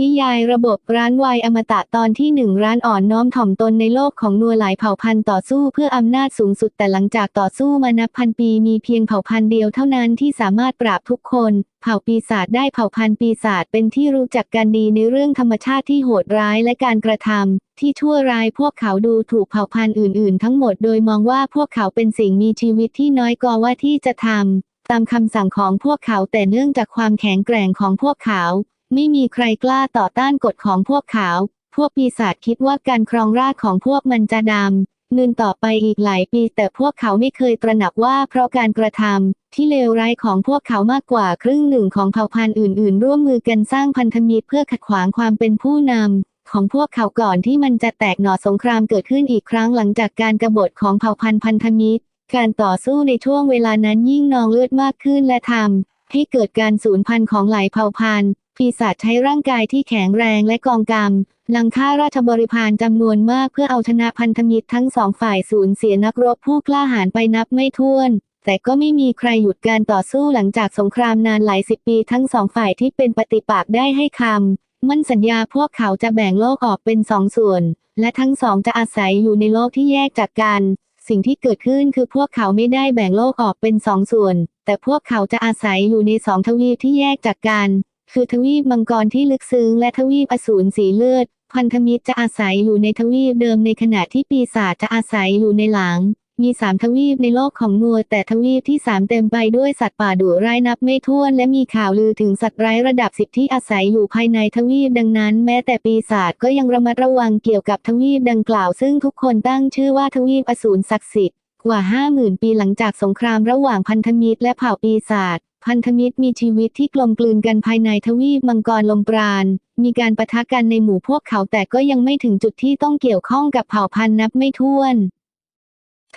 นิยายระบบร้านวายอมตะตอนที่หนึ่งร้านอ่อนน้อมถ่อมตนในโลกของนัวหลายเผ่าพันธุ์ต่อสู้เพื่ออำนาจสูงสุดแต่หลังจากต่อสู้มานับพันปีมีเพียงเผ่าพันธุ์เดียวเท่านั้นที่สามารถปราบทุกคน เผ่าปีศาจได้เผ่าพันธุ์ปีศาจเป็นที่รู้จักกันดีในเรื่องธรรมชาติที่โหดร้ายและการกระทำที่ชั่วร้ายพวกเขาดูถูกเผ่าพันธุ์อื่น ๆ ทั้งหมดโดยมองว่าพวกเขาเป็นสิ่งมีชีวิตที่น้อยกว่าว่าที่จะทำตามคำสั่งของพวกเขาแต่เนื่องจากความแข็งแกร่งของพวกเขา ไม่มีใครกล้าต่อต้านกฎของพวกเขา พวกปีศาจคิดว่าการครองราชของพวกมันจะดำเนินต่อไปอีกหลายปี แต่พวกเขาไม่เคยตระหนักว่าเพราะการกระทำที่เลวร้ายของพวกเขามากกว่าครึ่งหนึ่งของเผ่าพันธุ์อื่น ๆ ร่วมมือกันสร้างพันธมิตรเพื่อขัดขวางความเป็นผู้นำของพวกเขาก่อนที่มันจะแตกหน่อสงครามเกิดขึ้นอีกครั้งหลังจากการกบฏของเผ่าพันธุ์พันธมิตร การต่อสู้ในช่วงเวลานั้นยิ่งนองเลือดมากขึ้นและทำให้เกิดการสูญพันธุ์ของหลายเผ่าพันธุ์ ปีศาจใช้ร่างกายที่แข็งแรงและกองกำลังฆ่าราชบริพารจำนวนมากเพื่อเอาชนะพันธมิตรทั้งสองฝ่ายสูญเสียนักรบผู้กล้าหาญไปนับไม่ถ้วน แต่ก็ไม่มีใครหยุดการต่อสู้หลังจากสงครามนานหลายสิบปีทั้งสองฝ่ายที่เป็นปฏิปักษ์ได้ให้คำมั่นสัญญาพวกเขาจะแบ่งโลกออกเป็นสองส่วน และทั้งสองจะอาศัยอยู่ในโลกที่แยกจากกัน สิ่งที่เกิดขึ้นคือพวกเขาไม่ได้แบ่งโลกออกเป็นสองส่วน แต่พวกเขาจะอาศัยอยู่ในสองทวีปที่แยกจากกัน คือทวีปมังกรที่ลึกซึ้งและทวีปอสูรสีเลือด พันธมิตรจะอาศัยอยู่ในทวีปเดิมในขณะที่ปีศาจจะอาศัยอยู่ในหลัง มีสามทวีปในโลกของนัวแต่ทวีปที่สามเต็มไปด้วยสัตว์ป่าดุร้ายนับไม่ถ้วน และมีข่าวลือถึงสัตว์ร้ายระดับสิบที่อาศัยอยู่ภายในทวีปดังนั้น แม้แต่ปีศาจก็ยังระมัดระวังเกี่ยวกับทวีปดังกล่าว ซึ่งทุกคนตั้งชื่อว่าทวีปอสูรศักดิ์สิทธิ์กว่าห้าหมื่นปีหลังจากสงครามระหว่างพันธมิตรและเผ่าปีศาจ พันธมิตรมีชีวิตที่กลมกลืนกันภายในทวีปมังกรลมปราณ มีการปะทะกันในหมู่พวกเขาแต่ก็ยังไม่ถึงจุดที่ต้องเกี่ยวข้องกับเผ่าพันธุ์นับไม่ถ้วน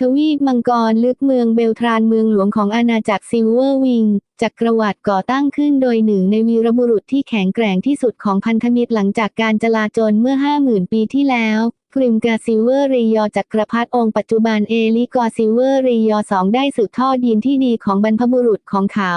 ทวีปมังกรลึกเมืองเบลทรานเมืองหลวงของอาณาจักรซิลเวอร์วิงจักรวรรดิก่อตั้งขึ้นโดยหนึ่งในวีรบุรุษที่แข็งแกร่งที่สุดของพันธมิตรหลังจากการจลาจลเมื่อห้าหมื่นปีที่แล้ว กริมกาซิเวอร์รียอจักรพรรดิองค์ปัจจุบันเอลิกอซิเวอร์รียอสองได้สืบทอดยีนที่ดีของบรรพบุรุษของเขา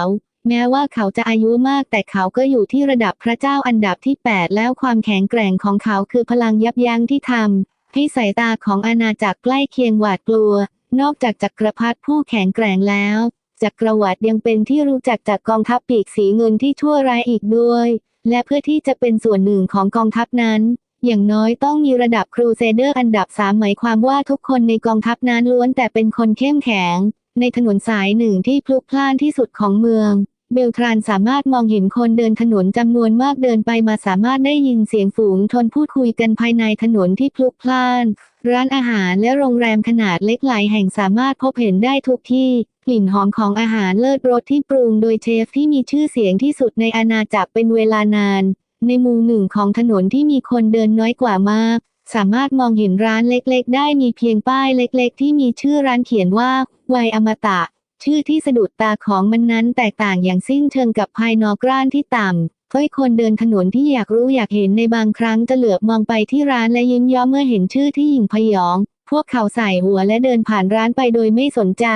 แม้ว่าเขาจะอายุมากแต่เขาก็อยู่ที่ระดับพระเจ้าอันดับที่ 8 แล้วความแข็งแกร่งของเขาคือพลังยับยั้งที่ทำให้สายตาของอาณาจักรใกล้เคียงหวาดกลัว นอกจากจักรพรรดิผู้แข็งแกร่งแล้วจักรวรรดิยังเป็นที่รู้จักจากกองทัพปีกสีเงินที่ชั่วร้ายอีกด้วย และเพื่อที่จะเป็นส่วนหนึ่งของกองทัพนั้น อย่างน้อยต้องมีระดับครูเซเดอร์อันดับสามหมายความว่าทุกคนในกองทัพนั้นล้วนแต่เป็นคนเข้มแข็ง ในถนนสายหนึ่งที่พลุกพล่านที่สุดของเมือง เบลทรานสามารถมองเห็นคนเดินถนนจำนวนมากเดินไปมาสามารถได้ยินเสียงฝูงชนพูดคุยกันภายในถนนที่พลุกพล่าน ร้านอาหารและโรงแรมขนาดเล็กหลายแห่งสามารถพบเห็นได้ทุกที่กลิ่นหอมของอาหารเลิศรสที่ปรุงโดยเชฟที่มีชื่อเสียงที่สุดในอาณาจักรเป็นเวลานาน ในมุมหนึ่งของถนนที่มีคนเดินน้อยกว่ามาก สามารถมองเห็นร้านเล็กๆ ได้มีเพียงป้ายเล็กๆ ที่มีชื่อร้านเขียนว่าวัยอมตะ ชื่อที่สะดุดตาของมันนั้นแตกต่างอย่างสิ้นเชิงกับภายนอกร้านที่ต่ำค่อยคนเดินถนนที่อยากรู้อยากเห็นในบางครั้งจะเหลือบมองไปที่ร้านและยิ้มย้อมเมื่อเห็นชื่อที่หยิ่งพยอง พวกเขาใส่หัวและเดินผ่านร้านไปโดยไม่สนใจ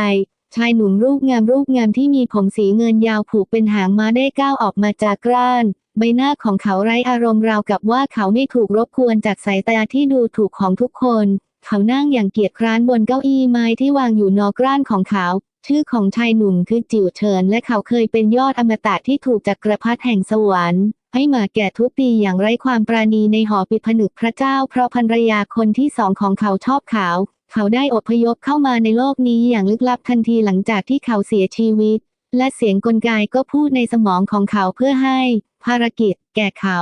ชายหนุ่มรูปงามรูปงามที่มีผมสีเงินยาวผูกเป็นหางม้าได้ก้าวออกมาจากร้าน ใบหน้าของเขาไร้อารมณ์ราวกับว่าเขาไม่ถูกรบกวนจากสายตาที่ดูถูกของทุกคน เขานั่งอย่างเกียจคร้านบนเก้าอี้ไม้ที่วางอยู่นอกร้านของเขา ชื่อของชายหนุ่มคือจิ๋วเฉินและเขาเคยเป็นยอดอมตะที่ถูกจักรพรรดิแห่งสวรรค์ให้มาแก่ทุบตีอย่างไร้ความปราณีในหอปิดผนึกพระเจ้า เพราะภรรยาคนที่สองของเขาชอบเขา เขาได้อพยพเข้ามาในโลกนี้อย่างลึกลับทันทีหลังจากที่เขาเสียชีวิต และเสียงกลไกก็พูดในสมองของเขาเพื่อให้ภารกิจแก่เขา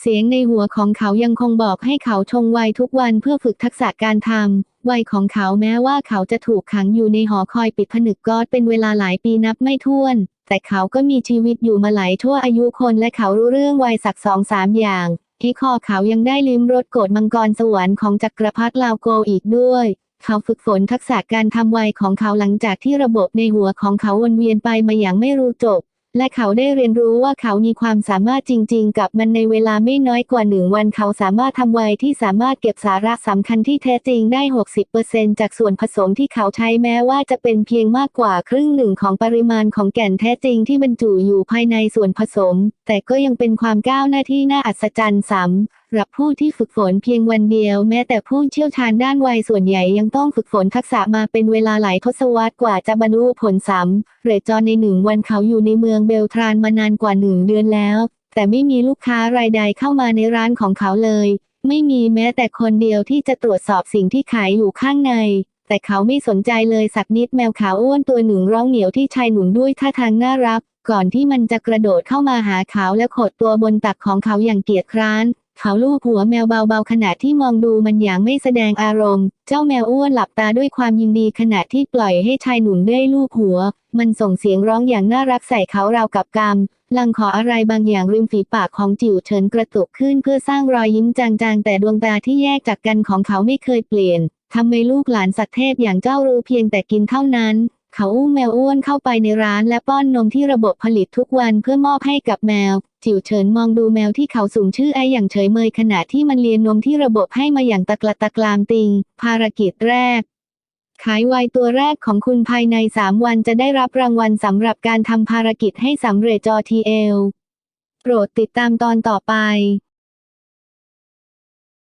เสียงในหัวของเขายังคงบอกให้เขาชงวัยทุกวันเพื่อฝึกทักษะการทำวัยของเขาแม้ว่าเขาจะถูกขังอยู่ในหอคอยปิดผนึกกอดเป็นเวลาหลายปีนับไม่ถ้วน แต่เขาก็มีชีวิตอยู่มาหลายชั่วอายุคนและเขารู้เรื่องวัยสักสองสามอย่างที่คอเขายังได้ลิ้มรสโกรธมังกรสวรรค์ของจักรพรรดิลาวโกอีกด้วย เขาฝึกฝนทักษะการทำวัยของเขาหลังจากที่ระบบในหัวของเขาวนเวียนไปมาอย่างไม่รู้จบ และเขาได้เรียนรู้ว่าเขามีความสามารถจริง ๆ กับมันในเวลาไม่น้อยกว่าหนึ่งวัน เขาสามารถทำไวที่สามารถเก็บสาระสำคัญที่แท้จริงได้ 60%จากส่วนผสมที่เขาใช้แม้ว่าจะเป็นเพียงมากกว่าครึ่งหนึ่งของปริมาณของแก่นแท้จริงที่บรรจุอยู่ภายในส่วนผสม แต่ก็ยังเป็นความก้าวหน้าที่น่าอัศจรรย์ซ้ำ รับผู้ที่ฝึกฝนเพียงวันเดียว แม้แต่ผู้เชี่ยวชาญด้านวัยส่วนใหญ่ยังต้องฝึกฝนทักษะมาเป็นเวลาหลายทศวรรษกว่าจะบรรลุผลสำเร็จจอในหนึ่งวันเขาอยู่ในเมืองเบลทรานมานานกว่าหนึ่งเดือนแล้ว แต่ไม่มีลูกค้ารายใดเข้ามาในร้านของเขาเลย ไม่มีแม้แต่คนเดียวที่จะตรวจสอบสิ่งที่ขายอยู่ข้างในแต่เขาไม่สนใจเลยสักนิดแมวขาวอ้วนตัวหนึ่งร้องเหนียวที่ชายหนุ่มด้วยท่าทางน่ารัก ก่อนที่มันจะกระโดดเข้ามาหาเขาและขดตัวบนตักของเขาอย่างเกียจคร้าน เขาลูบหัวแมวเบาๆขณะที่มองดูมันอย่างไม่แสดงอารมณ์ เจ้าแมวอ้วนหลับตาด้วยความยินดีขณะที่ปล่อยให้ชายหนุ่มได้ลูบหัว มันส่งเสียงร้องอย่างน่ารักใส่เขาราวกับกำลังขออะไรบางอย่างริมฝีปากของจิ๋วเฉินกระตุกขึ้นเพื่อสร้างรอยยิ้มจางๆ แต่ดวงตาที่แยกจากกันของเขาไม่เคยเปลี่ยนทำไมลูกหลานสัตว์เทพอย่างเจ้ารู้เพียงแต่กินเท่านั้น เขาอุ้มแมวอ้วนเข้าไปในร้านและป้อนนมที่ระบบผลิตทุกวันเพื่อมอบให้กับแมว จิ๋วเฉินมองดูแมวที่เขาสูงชื่อไออย่างเฉยเมยขณะที่มันเลียนนมที่ระบบให้มาอย่างตะกละตะกรามติง ภารกิจแรก ขายไวตัวแรกของคุณภายใน 3 วันจะได้รับรางวัลสำหรับการทำภารกิจให้สำเร็จจอทีเอลโปรดติดตามตอนต่อไป